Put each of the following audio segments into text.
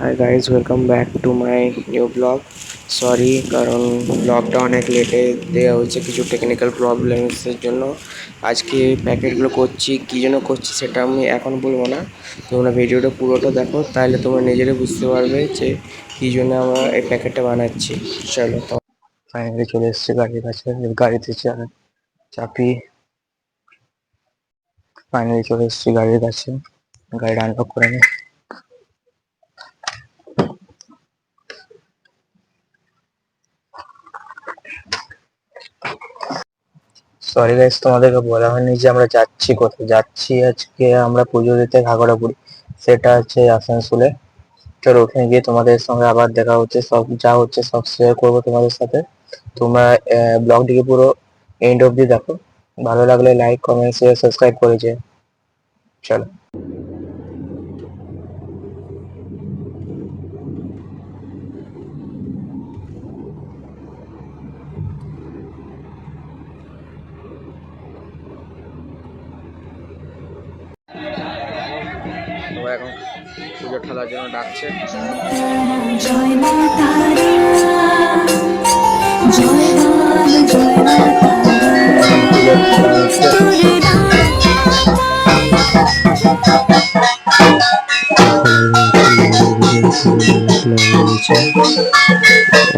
Hi guys welcome back to my new blog sorry কারণ ব্লগটা অনেক লেটে দেওয়া হয়েছে, কিছু টেকনিক্যাল প্রবলেমসের জন্য। আজকে প্যাকেটগুলো করছি, কী জন্য করছি সেটা আমি এখন বলব না। তোমরা ভিডিওটা পুরোটা দেখো, তাহলে তোমরা নিজেরাই বুঝতে পারবে যে কী জন্য আমরা এই প্যাকেটটা বানাচ্ছি। চলো তো। ফাইনালি চলে এসছে গাড়ির কাছে, গাড়িতে চাপি। ফাইনালি চলে এসছি গাড়ির কাছে গাড়িটা আনলক করে নি সরি গাইস তোমাদেরকে বলা হয়নি যে আমরা যাচ্ছি কোথায়। যাচ্ছি আজকে আমরা পুজো দিতে ঘাগড়াপুরি সেটা হচ্ছে আসানসোলে। চলো ওখানে গিয়ে তোমাদের সঙ্গে আবার দেখা হচ্ছে। সব যা হচ্ছে সব শেয়ার করব তোমাদের সাথে। তোমরা ব্লগটিকে পুরো এন্ড অব্দি দেখো। ভালো লাগলে লাইক কমেন্ট শেয়ার সাবস্ক্রাইব করে যে চলো সবাই এখন পুজো ঠেলার জন্য ডাকছে। জয় মা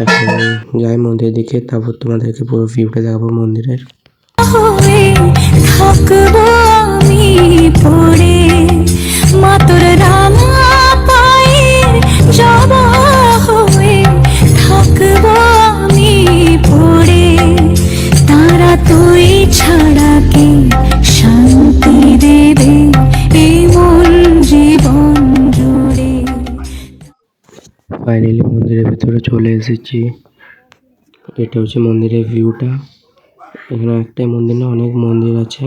এখন যাই মন্দির দিকে তারপর তোমাদেরকে পুরো ভিউটা দেখাবো মন্দিরের। থাকব তুই ছাড়া কে শান্তি দেবে? এই মন জীবন জুড়ে। ফাইনালি মন্দিরের ভেতরে চলে এসেছি। এটা হচ্ছে মন্দিরের ভিউটা এখানে একটাই মন্দির না অনেক মন্দির আছে।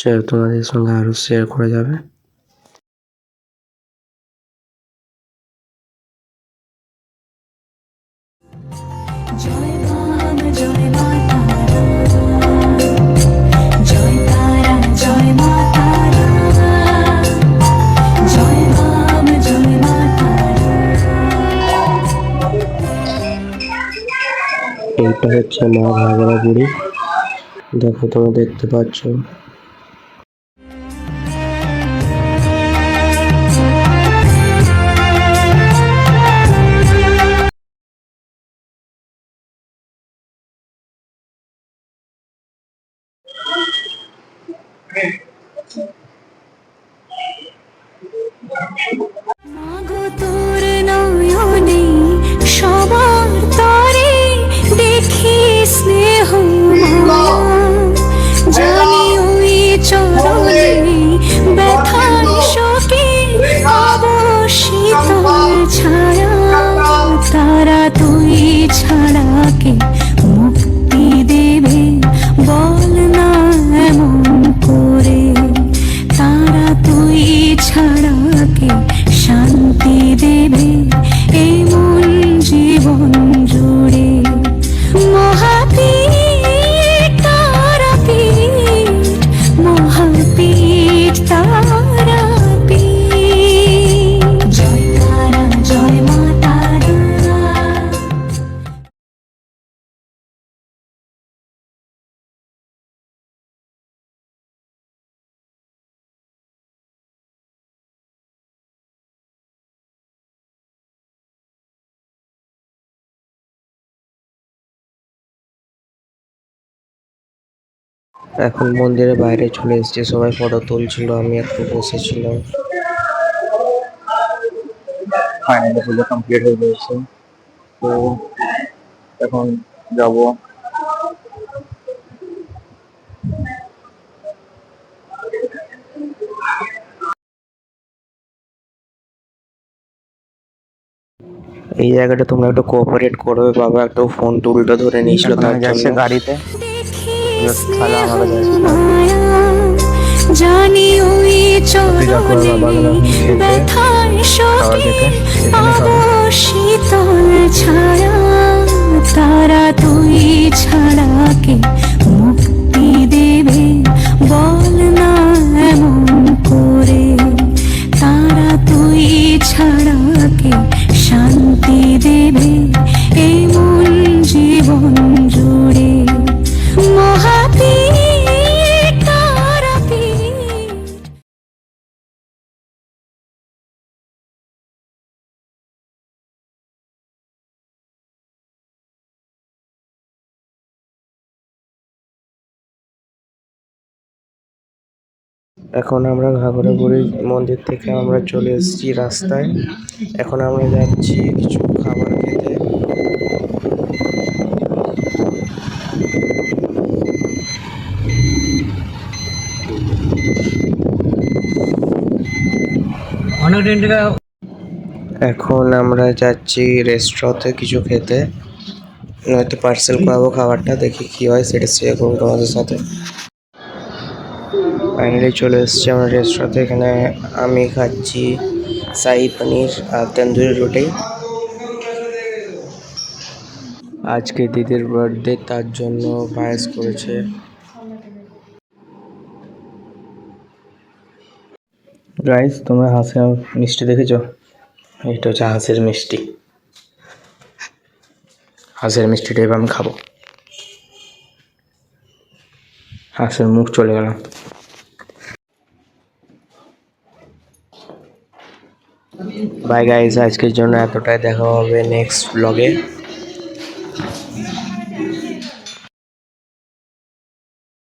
চলো তোমাদের সঙ্গে আরও শেয়ার করা যাবে। জয় এইটা হচ্ছে মা ঘাগরা বুড়ি। দেখো তোমরা দেখতে পাচ্ছ। মাগো তুই ছাড়া কে মুক্তি দেবে বল না এমন করে। তারা তুই ছাড়াকে শান্তি দেবে এখন মন্দিরের বাইরে চলে এসেছি। সবাই ফটো তুলছিল আমি একটু বসেছিলাম। ফাইনালি পুজো কমপ্লিট হয়ে গেছে। তো এখন যাব। এই জায়গাটা তোমরা একটু কোঅপারেট করবে বাবা একটু ফোন টুলটা ধরে নিয়েছিল তার জন্য। গাড়িতে। জানি ওই চরণে ব্যথার শোকে পাবো শীতল ছায়া তারা তুই ছাড়া কে মুক্তি দেবে বল না এমন করে তারা তুই ছাড়া কে? শান্তি দেবে। এখন আমরা ঘাগরাবুড়ি মন্দির থেকে আমরা চলে এসেছি রাস্তায়। এখন আমরা যাচ্ছি কিছু খাবার খেতে। এখন আমরা যাচ্ছি রেস্টুরেন্টে কিছু খেতে। নয়তো পার্সেল করাবো খাবারটা দেখি কি হয় সেটা শেয়ার করব তোমাদের সাথে। ফাইনালি চলে এসেছি আমার রেস্টুরেন্টে এখানে আমি খাচ্ছি শাহি পনির আর তন্দুরি রুটি। আজকে দিদির বার্থডে তার জন্য পায়েস করেছে। গাইস তোমরা হাঁসের মিষ্টি দেখেছ? এটা হচ্ছে হাঁসের মিষ্টি। হাঁসের মিষ্টিটা এবার আমি খাব। হাঁসের মুখ চলে গেল। বাই গাইজ আজকের জন্য এতটাই দেখা হবে নেক্সট ব্লগে